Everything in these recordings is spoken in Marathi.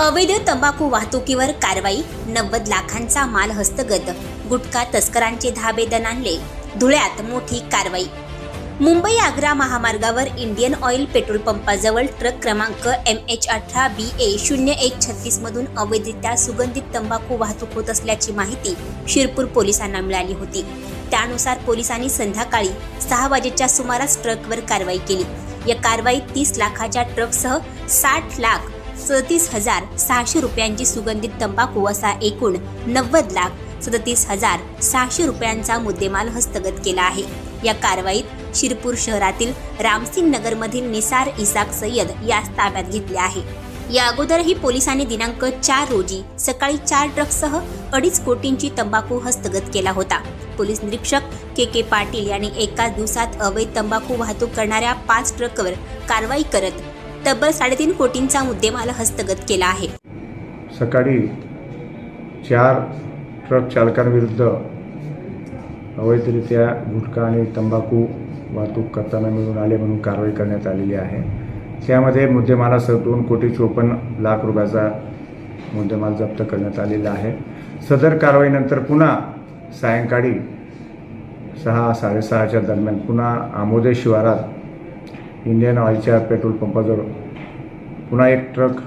अवैध तंबाखू वाहतुकीवर कारवाई नव्वद लाखांचा माल हस्तगत गुटखा तस्करांचे धाबे दणाणले धुळ्यात मोठी कारवाई. मुंबई आग्रा महामार्गावर इंडियन ऑइल पेट्रोल पंपाजवळ ट्रक क्रमांक एम एच अठरा बी ए शून्य एक छत्तीस मधून अवैधरित्या सुगंधित तंबाखू वाहतूक होत असल्याची माहिती शिरपूर पोलिसांना मिळाली होती. त्यानुसार पोलिसांनी संध्याकाळी सहा वाजेच्या सुमारास ट्रकवर कारवाई केली. या कारवाईत तीस लाखाच्या ट्रकसह साठ लाख सदतीस हजार सहाशे रुपयांची सुगंधित तंबाखू असा एकूण नव्वद लाख सदतीस हजार सहाशे रुपयांचा मुद्देमाल हस्तगत केला आहे. या कारवाईत शिरपूर शहरातील रामसिंग नगरमधील निसार इसाक सय्यद यास ताब्यात घेतले आहे. या अगोदरही पोलिसांनी दिनांक चार रोजी सकाळी चार ट्रकसह अडीच कोटींची तंबाखू हस्तगत केला होता. पोलीस निरीक्षक के के पाटील यांनी एकाच दिवसात अवैध तंबाखू वाहतूक करणाऱ्या पाच ट्रकवर कारवाई करत तब्बल साडेतीन कोटींचा मुद्देमाल हस्तगत केला आहे. सकाळी चार ट्रक चालकांविरुद्ध अवैधरित्या गुटखा आणि तंबाखू वाहतूक करताना मिळून आले म्हणून कारवाई करण्यात आलेली आहे. त्यामध्ये मुद्देमालासह दोन कोटी चोपन्न लाख रुपयाचा मुद्देमाल जप्त करण्यात आलेला आहे. सदर कारवाईनंतर पुन्हा सायंकाळी सहा साडेसहाच्या दरम्यान पुन्हा आमोदे शिवारात इंडियन ऑइलच्या पेट्रोल पंपाजवळ पुन्हा एक ट्रक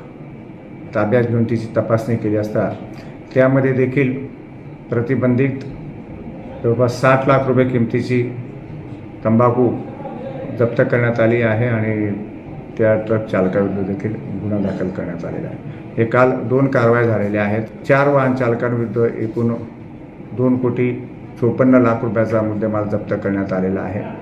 ताब्यात घेऊन तिची तपासणी केली असता त्यामध्ये देखील प्रतिबंधित जवळपास साठ लाख रुपये किमतीची तंबाखू जप्त करण्यात आली आहे आणि त्या ट्रक चालकाविरुद्ध देखील गुन्हा दाखल करण्यात आलेला आहे. हे काल दोन कारवाया झालेल्या आहेत. चार वाहन चालकांविरुद्ध एकूण दोन कोटी चोपन्न लाख रुपयाचा मुद्देमाल जप्त करण्यात आलेला आहे.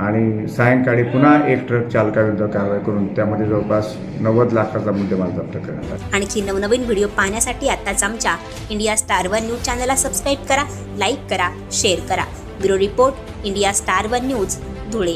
आणि सायंकाळी पुन्हा एक ट्रक चालकाविरुद्ध कारवाई करून त्यामध्ये जवळपास नव्वद लाखाचा मुद्देमाल जप्त करण्यात आला. आणखी नवनवीन व्हिडिओ पाहण्यासाठी आत्ताच आमच्या इंडिया स्टार वन न्यूज चॅनलला सबस्क्राईब करा लाईक करा शेअर करा. Bureau report India star one news Dhule.